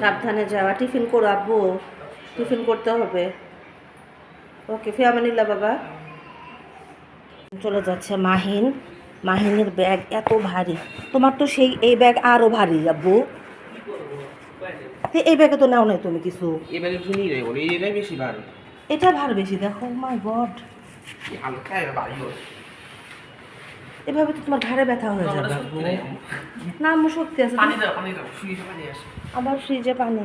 সাবধানে যাওয়া টিফিন করো আব্বু। টিফিন করতে হবে। ওকে ফিয়ামানিল্লা বাবা। চলে যাচ্ছে মাহিন। মাহিনের ব্যাগ এত ভারী। তোমার তো সেই এই ব্যাগ আরও ভারী আব্বু। এই ব্যাগে তো নাও নাই তুমি কিছু। এটা ভার বেশি দেখো মাই গড হালকা এভাবে তো তোমার ঘাড়ে ব্যথা হয়ে যাবে। না আমার শক্তি আছে। পানি দাও পানি দাও শুয়ে পানি আসে আবার ফ্রিজে পানি।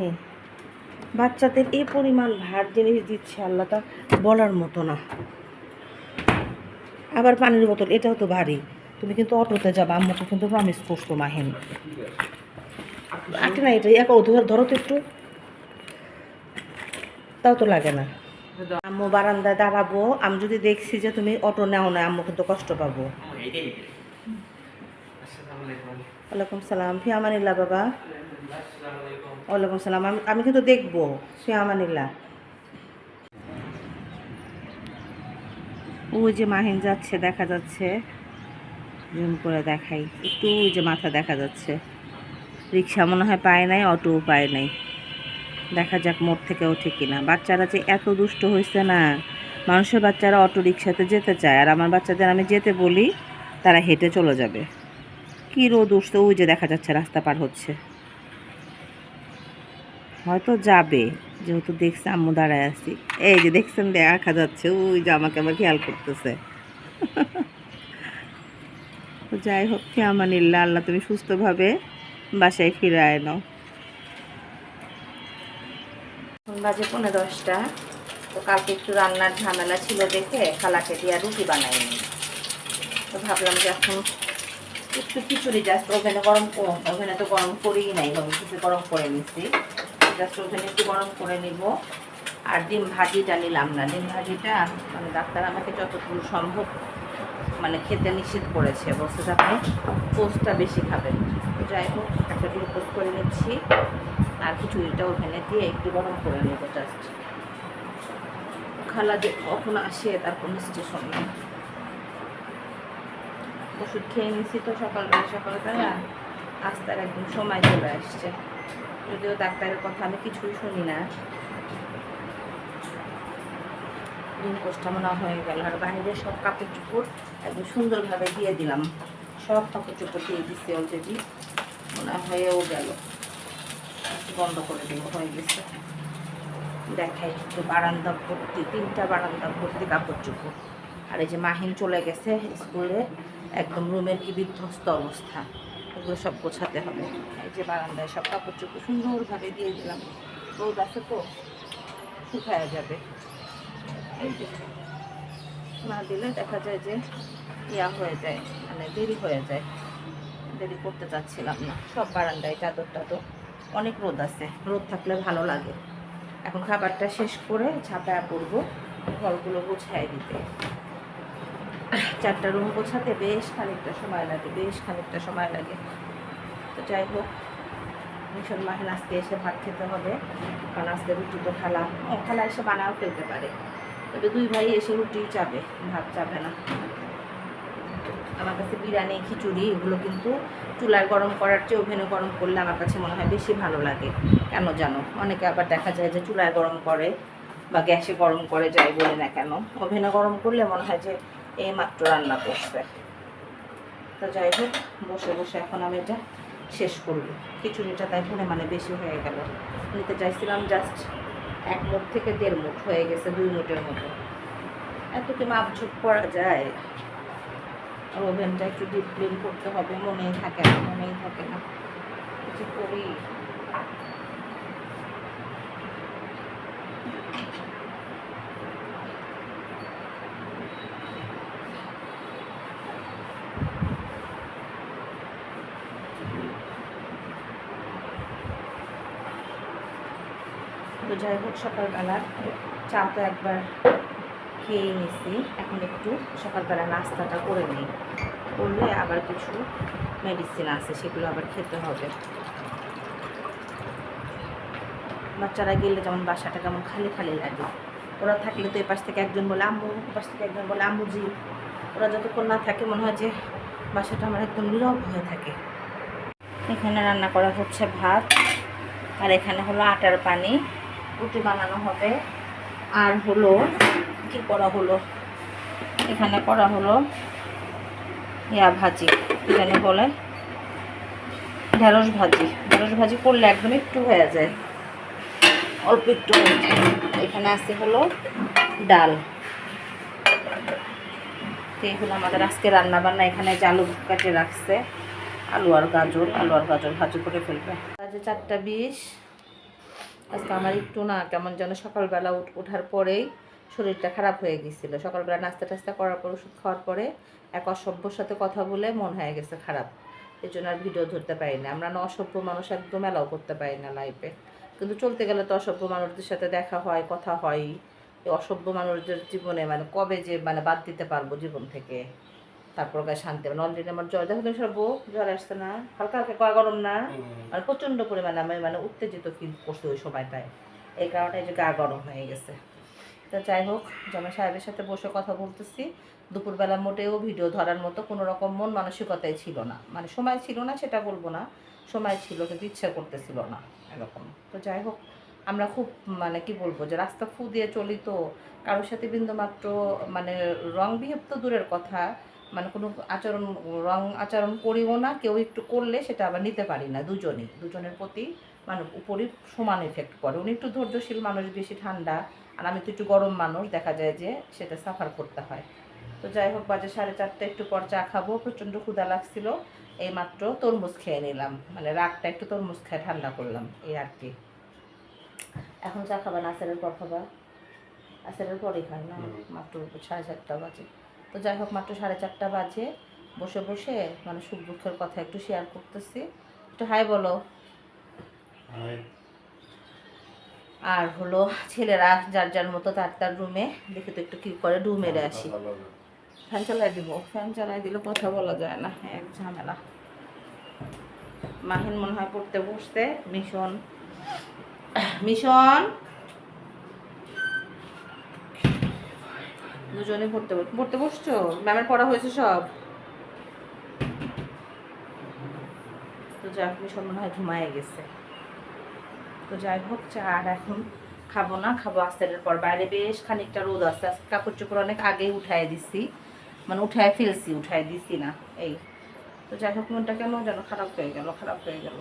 বাচ্চাদের এই পরিমাণ ভার জিনিস দিচ্ছে আল্লাহ তা বলার মতো না। আবার পানির বোতল এটাও তো ভারী। তুমি কিন্তু অটোতে যাবা আম্মুকে কিন্তু প্রমিস করছ মাহিন। আটে না এটা এক ধর ধরো তো একটু। তাও তো লাগে না। আম্মু বারান্দায় দাঁড়াবো আমি যদি দেখছি যে তুমি অটো নাও না আম্মু কিন্তু কষ্ট পাবো। ওয়ালাইকুম সালাম। ফিয়ামানিল্লা বাবা। ওয়ালাইকুম সালাম। আমি আমি কিন্তু দেখব। ফিয়ামানিল্লা ওই যে মাহিন যাচ্ছে দেখা যাচ্ছে। জুম করে দেখাই। একটু ওই যে মাথা দেখা যাচ্ছে। রিক্সা মনে হয় পায় নাই অটোও পায় নাই। দেখা যাক মোড় থেকে ওঠে কিনা। বাচ্চারা যে এত দুষ্ট হয়েছে না। মানুষের বাচ্চারা অটো রিক্সাতে যেতে চায়। আর আমার বাচ্চাদের আমি যেতে বলি তারা হেঁটে চলে যাবে। কী রোদ উঠছে, ওই যে দেখা যাচ্ছে রাস্তা পার হচ্ছে। হয়তো যাবে, যেহেতু দেখছে আম্মু দাঁড়ায় আছি। এই যে দেখছেন দেখা যাচ্ছে, ওই যে আমাকে আবার খেয়াল করতেছে। যাই হোক ফিয়ামানিল্লা আল্লাহ তুমি সুস্থভাবে বাসায় ফিরে আয় নাও। বাজে পনেরো দশটা। তো কালকে একটু রান্নার ঝামেলা ছিল দেখে খালাকে দিয়ে রুটি বানাইনি তো ভাবলাম যে এখন একটু খিচুড়ি জাস্ট ওভেনে গরম ওভেনে তো গরম করেই নাই কিছু গরম করে নিচ্ছি জাস্ট ওভেনে একটু গরম করে নিব। আর ডিম ভাজিটা নিলাম না। ডিম ভাজিটা মানে ডাক্তার আমাকে যতটুকু সম্ভব মানে খেতে নিষেধ করেছে। বলছে যে আপনি পোস্টটা বেশি খাবেন। যাই হোক, একটা ডিম পোস্ট করে নিচ্ছি। আর খিচুড়িটা ওভেনে দিয়ে একটু গরম করে নেব জাস্ট খালা যে কখন আসে তার কোনো স্টেশন নেই। ওষুধ খেয়ে নিছি তো সকালবেলা সকালবেলা আসতে আর একদম সময় চলে আসছে। যদিও ডাক্তারের কথা আমি কিছুই শুনি না। দিন কোষ্টা মনে হয়ে গেল। আর বাইরে সব কাপড় চোপড় একদম সুন্দরভাবে দিয়ে দিলাম। সব কাপড় চোপড় দিয়ে দিচ্ছি অলরেডি মনে হয়েও গেল। বন্ধ করে দেব হয়ে গেছে। দেখাই, একটু বারান্দা ভর্তি, তিনটা বারান্দা ভর্তি কাপড় চোপড়। আর এই যে মাহিন চলে গেছে স্কুলে, একদম রুমের কি বিধ্বস্ত অবস্থা। এগুলো সব গোছাতে হবে। এই যে বারান্দায় সব কাপড় চোপড় সুন্দরভাবে দিয়ে দিলাম। রোদ আছে তো, শুকায়া যাবে। এই যে, না দিলে দেখা যায় যে ইয়া হয়ে যায় মানে দেরি হয়ে যায়। দেরি করতে চাচ্ছিলাম না। সব বারান্দায় চাদর টাদর, অনেক রোদ আছে। রোদ থাকলে ভালো লাগে। এখন খাবারটা শেষ করে ছাপায়া পড়ব, ঘরগুলো গুছাই দিতে। চারটা রুম গোছাতে বেশ খানিকটা সময় লাগে, বেশ খানিকটা সময় লাগে। তো যাই হোক মিশন মাহিন আজকে এসে ভাত খেতে হবে, কারণ আজকে রুটি তো খালা। ও খালা এসে বানাও ফেলতে পারে। তবে দুই ভাই এসে রুটি চাবে, ভাত চাবে না। আমার কাছে বিরিয়ানি, খিচুড়ি, এগুলো কিন্তু চুলায় গরম করার চেয়ে ওভেনে গরম করলে আমার কাছে মনে হয় বেশি ভালো লাগে। কেন জানো? অনেকে আবার দেখা যায় যে চুলায় গরম করে বা গ্যাসে গরম করে, যাই বলে না কেন। ওভেনে গরম করলে মনে হয় যে এই মাত্র রান্না করছে। তো যাই হোক, বসে বসে এখন আমি এটা শেষ করব। খিচুড়িটা তাই মানে বেশি হয়ে গেল। নিতে চাইছিলাম জাস্ট এক মুঠ থেকে দেড় মুঠ হয়ে গেছে, দুই মুঠের মতো। এত কি মাপঝুপ করা যায়? ওভেনটা একটু ডিপ ক্লিন করতে হবে, মনেই থাকে না, মনেই থাকে না। কিছু করি? তো যাই হোক সকালবেলা চা তো একবার খেয়ে নিছি। এখন একটু সকালবেলা নাস্তাটা করে নিই। করলে আবার কিছু মেডিসিন আছে, সেগুলো আবার খেতে হবে। বাচ্চারা গেলে যেমন বাসাটা কেমন খালি খালি লাগে। ওরা থাকলে তো এ পাশ থেকে একজন বলে, আম্মু পাশ থেকে একজন বলে, আম্মুজি। ওরা যতক্ষণ না থাকে মনে হয় যে বাসাটা আমার একদম নীরব হয়ে থাকে। এখানে রান্না করা হচ্ছে ভাত, আর এখানে হলো আটার পানি। রুটি বানানো হবে। আর হলো, কি করা হলো? এখানে করা হলো ইয়া ভাজি। জানি বলে ঢেঁড়স ভাজি। ঢেঁড়স ভাজি করলে একদম একটু হয়ে যায়। অল্প একটু এখানে আছে হলো ডাল। এই হলো আমাদের আজকে রান্না বান্না। এখানে যে আলু কাটে রাখছে, আলু আর গাজর। আলু আর গাজর ভাজি করে ফেলবে। চারটা বিশ। আজকে আমার একটু না কেমন যেন সকালবেলা ওঠার পরেই শরীরটা খারাপ হয়ে গেছিল। সকালবেলা নাস্তা টাস্তা করার পর, ওষুধ খাওয়ার পরে এক অসভ্যর সাথে কথা বলে মন হয়ে গেছে খারাপ। এই জন্য আর ভিডিও ধরতে পারি না। আমরা না অসভ্য মানুষ একদম অ্যালাউ করতে পারি না লাইফে কিন্তু চলতে গেলে তো অসভ্য মানুষদের সাথে দেখা হয়, কথা হয়। এই অসভ্য মানুষদের জীবনে মানে কবে যে মানে বাদ দিতে পারব জীবন থেকে? তারপর গায়ে শান্তি মানে অলরেডি আমার জ্বর দেখো তুমি জ্বর আসছে না। হালকা হালকা গা গরম না। মানে প্রচণ্ড পরিমাণে আমি মানে উত্তেজিত ফিল করছি ওই সময়টায়। এই কারণে এই যে গা গরম হয়ে গেছে। তো যাই হোক জামা সাহেবের সাথে বসে কথা বলতেছি। দুপুরবেলা মোটেও ভিডিও ধরার মতো কোনো রকম মন মানসিকতাই ছিল না। মানে সময় ছিল না সেটা বলব না। সময় ছিল কিন্তু ইচ্ছা করতেছিল না এরকম। তো যাই হোক আমরা খুব মানে কি বলব যে রাস্তা ফু দিয়ে চলি তো। কারোর সাথে বিন্দুমাত্র মানে রং বিহেভ তো দূরের কথা। মানে কোনো আচরণ রং আচরণ করিও না কেউ একটু করলে সেটা আবার নিতে পারি না দুজনই দুজনের প্রতি মানে উপরই সমান এফেক্ট করে উনি একটু ধৈর্যশীল মানুষ বেশি ঠান্ডা। আর আমি তো একটু গরম মানুষ দেখা যায় যে সেটা সাফার করতে হয়। তো যাই হোক বাজে সাড়ে চারটে একটু পর চা খাব। প্রচণ্ড ক্ষুদা লাগছিল। এই মাত্র তরমুজ খেয়ে নিলাম। মানে রাগটা একটু তরমুজ খেয়ে ঠান্ডা করলাম এই আর কি। এখন চা খাবা না? আসের পর খাবার আসের পরই খাই না। মাত্র সাড়ে চারটা বাজে। তো যাই হোক মাত্র সাড়ে চারটা বাজে। বসে বসে মানে সুখ দুঃখের কথা একটু শেয়ার করতেছি। একটু হাই বলো। আর হলো ছেলেরা যার যার মতো তার তার রুমে দেখে তো একটু কি করে ডু মেরে আসি। ফ্যান চালাই দিব ফ্যান চালাই দিলে কথা বলা যায় না এক ঝামেলা। মাহিন মনে হয় পড়তে বসতে মিশন। মিশন! দুজনে পড়তে পড়তে বসছো? ম্যামের পড়া হয়েছে সব? তো যাক মিশন মনে হয় ঘুমায় গেছে। তো যাই হোক, চা আর এখন খাব না, খাব আস্তের পর। বাইরে বেশ খানিকটা রোদ আছে, আজকে কাপড় চোপড় অনেক আগেই উঠায় দিছি। মানে উঠায় ফেলছি, উঠায় দিছি না, এই। তো যাই হোক, মনটা কেন যেন খারাপ হয়ে গেল, খারাপ হয়ে গেল।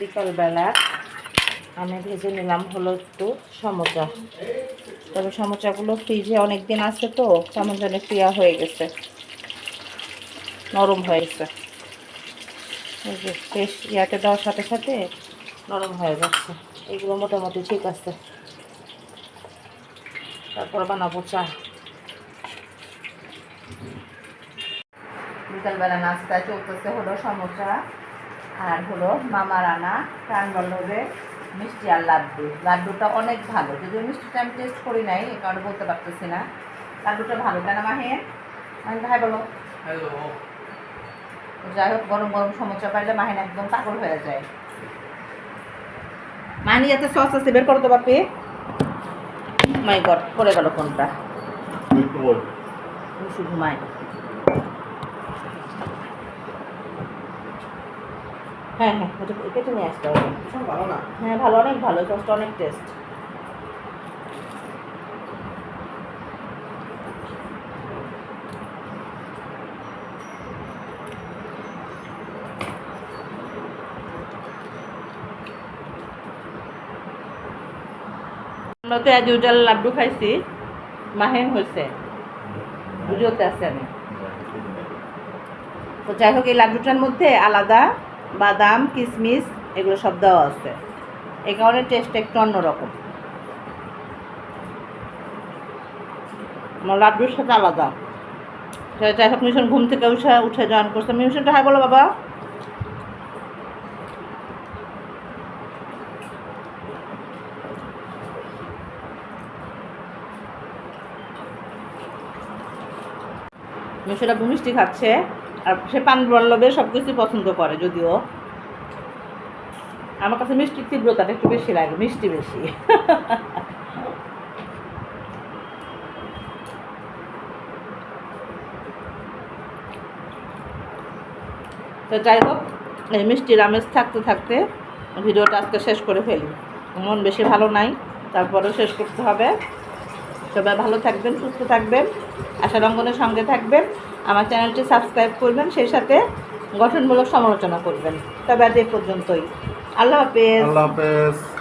বিকালবেলা আমি ভেজে নিলাম হলো একটু সমোচা তবে সমোচাগুলো ফ্রিজে অনেক দিন আছে তো, কেমন যেন ক্রিয়া হয়ে গেছে। নরম হয়ে গেছে। বেশ ইয়াতে দেওয়ার সাথে সাথে নরম হয়ে যাচ্ছে। এগুলো মোটামুটি ঠিক আছে। তারপর বানাবো চা। বিকালবেলা নাস্তা চলতেছে হলো সমোচা আর হলো মামার আনা প্রাণবল্লভে মিষ্টি আর লাড্ডু। লাড্ডুটা অনেক ভালো। যদিও মিষ্টিটা আমি টেস্ট করি নাই এই কারণে বলতে পারতেছি না। লাড্ডুটা ভালো তাই না মাহের মাহিন ভাই বলো। যাই হোক গরম গরম সমস্যা পাইলে মাহিন একদম পাগল হয়ে যায়। মাহিনী যাতে সস আছে বের করো তো বাপি। মাই গড পড়ে গেল কোনটা শুধু ঘুমায় হ্যাঁ হ্যাঁ ওটা কেটে নিয়ে আসতে হবে। ভালো না? হ্যাঁ ভালো অনেক ভালো সসটা অনেক টেস্ট আমরা তো আজ উজাল লাড্ডু খাইছি। মাহেন হয়েছে বুঝতে আছে। আমি তো যাই হোক এই লাড্ডুটার মধ্যে আলাদা বাদাম কিশমিশ এগুলো সব দেওয়া আছে। এ কারণে টেস্ট একটু অন্যরকম। আমার লাড্ডুর সাথে আলাদা। হোক, মিশন ঘুম থেকে উঠে উঠে জয়েন করছে। মিশনটা হ্যাঁ বলো বাবা। মিশরা মিষ্টি খাচ্ছে, আর সে পান বল্লভের সব কিছুই পছন্দ করে যদিও। আমার কাছে মিষ্টির তীব্রতাটা একটু বেশি লাগে, মিষ্টি বেশি। তো যাই হোক, এই মিষ্টির আমেজ থাকতে থাকতে ভিডিওটা আজকে শেষ করে ফেলি। মন বেশি ভালো নাই, তারপরেও শেষ করতে হবে। সবাই ভালো থাকবেন, সুস্থ থাকবেন, আশা রঙ্গনের সঙ্গে থাকবেন। আমার চ্যানেলটি সাবস্ক্রাইব করবেন, সেই সাথে গঠনমূলক সমালোচনা করবেন। তবে আজ এ পর্যন্তই। আল্লাহ হাফেজ। আল্লাহ হাফেজ।